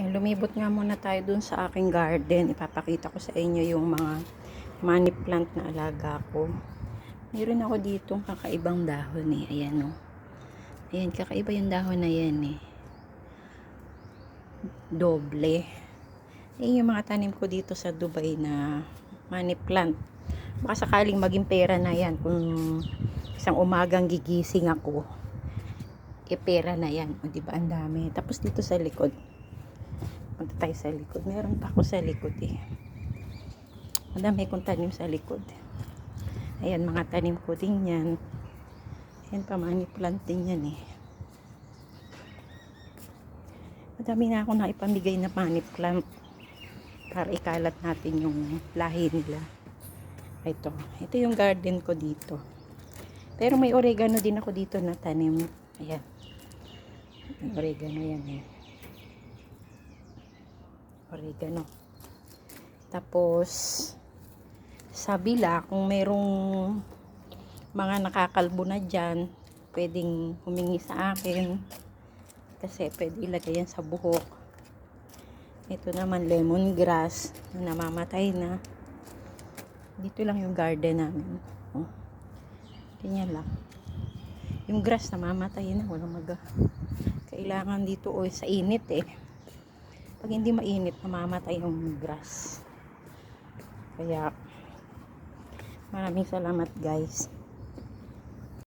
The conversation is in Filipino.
Eh, lumibot nga muna tayo dun sa aking garden. Ipapakita ko sa inyo yung mga money plant na alaga ko. Meron ako dito kakaibang dahon eh. Ayan o. Ayan, kakaiba yung dahon na yan eh. Doble. Ayan yung mga tanim ko dito sa Dubai na money plant. Baka sakaling maging pera na yan kung isang umagang gigising ako. E pera na yan. O diba ang dami. Tapos dito sa likod. Punta tayo sa likod. Meron pa ako sa likod eh. Madami kong tanim sa likod. Ayan, mga tanim ko din yan. Ayan pa, money plant din yan eh. Madami na ako na ipamigay na money plant para ikalat natin yung lahi nila. Ito. Ito yung garden ko dito. Pero may oregano din ako dito na tanim. Ayan. Oregano yan eh. Oregano. Tapos, sa bila, kung merong mga nakakalbo na dyan, pwedeng humingi sa akin. Kasi pwede ilagay yan sa buhok. Ito naman lemongrass na namamatay na. Dito lang yung garden namin. Oh. Ganyan lang. Yung grass namamatay na. Walang mag... Kailangan dito o sa init eh. Pag hindi mainit, namamatay yung grass. Kaya, maraming salamat guys.